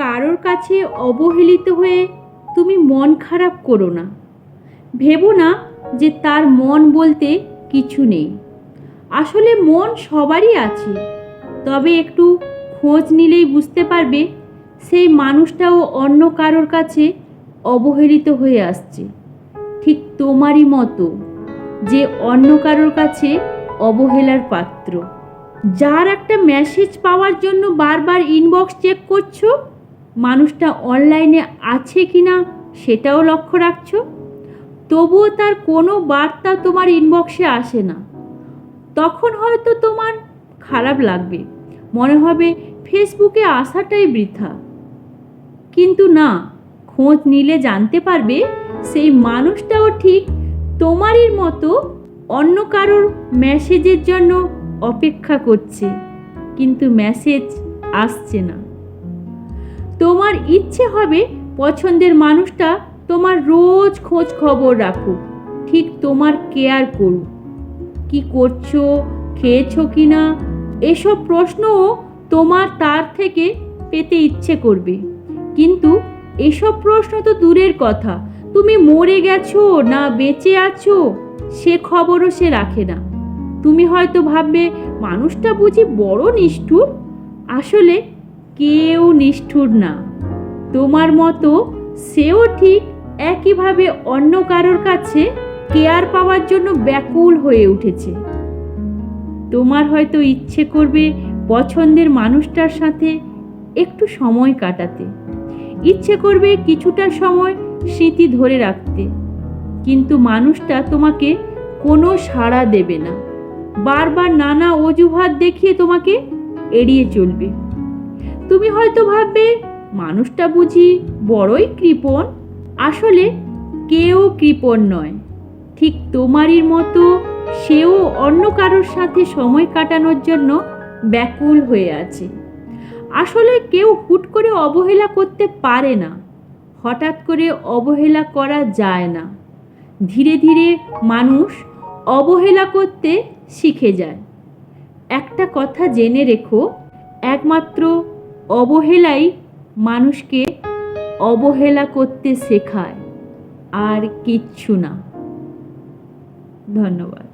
কারোর কাছে অবহেলিত হয়ে তুমি মন খারাপ করো না। ভেবো না যে তার মন বলতে কিছু নেই। আসলে মন সবারই আছে, তবে একটু খোঁজ নিলেই বুঝতে পারবে সেই মানুষটাও অন্য কারোর কাছে অবহেলিত হয়ে আসছে। ঠিক তোমারই মতো যে অন্য কারোর কাছে অবহেলার পাত্র। যার একটা মেসেজ পাওয়ার জন্য বারবার ইনবক্স চেক করছ? মানুষটা অনলাইনে আছে কি না সেটাও লক্ষ্য রাখছো? তবুও তার কোনো বার্তা তোমার ইনবক্সে আসে না। তখন হয়তো তোমার খারাপ লাগবে। মনে হবে ফেসবুকে আসাটাই বৃথা। কিন্তু না, খোঁজ নিলে জানতে পারবে সেই মানুষটাও ঠিক তোমারই মতো অন্য কারোর মেসেজের জন্য অপেক্ষা করছে। কিন্তু মেসেজ আসছে না। তোমার ইচ্ছে হবে পছন্দের মানুষটা তোমার রোজ খোঁজ খবর রাখুক, ঠিক তোমার কেয়ার করুক। কি করছ, খেয়েছো কি না এসব প্রশ্নও তোমার তার থেকে পেতে ইচ্ছে করবে। কিন্তু এসব প্রশ্ন তো দূরের কথা, তুমি মরে গেছো না বেঁচে আছো, সে খবরও সে রাখে না। তুমি হয়তো ভাববে, মানুষটা বুঝি বড় নিষ্ঠুর? আসলে কেউ নিষ্ঠুর না। তোমার মতো সেও ঠিক একইভাবে অন্য কারোর কাছে কেয়ার পাওয়ার জন্য ব্যাকুল হয়ে উঠেছে। তোমার হয়তো ইচ্ছে করবে পছন্দের মানুষটার সাথে একটু সময় কাটাতে। ইচ্ছে করবে কিছুটা সময় স্মৃতি ধরে রাখতে। কিন্তু মানুষটা তোমাকে কোনো সাড়া দেবে না। বারবার নানা অজুহাত দেখিয়ে তোমাকে এড়িয়ে চলবে। তুমি হয়তো ভাববে মানুষটা বুঝি বড়ই কৃপণ? আসলে কেউ কৃপণ নয়। ঠিক তোমারই মতো সেও অন্য কারোর সাথে সময় কাটানোর জন্য ব্যাকুল হয়ে আছে। আসলে কেউ হুট করে অবহেলা করতে পারে না। হঠাৎ করে অবহেলা করা যায় না। ধীরে ধীরে মানুষ অবহেলা করতে শিখে যায়। একটা কথা জেনে রেখো, একমাত্র অবহেলাই মানুষকে অবহেলা করতে শেখায় আর কিচ্ছু না। ধন্যবাদ।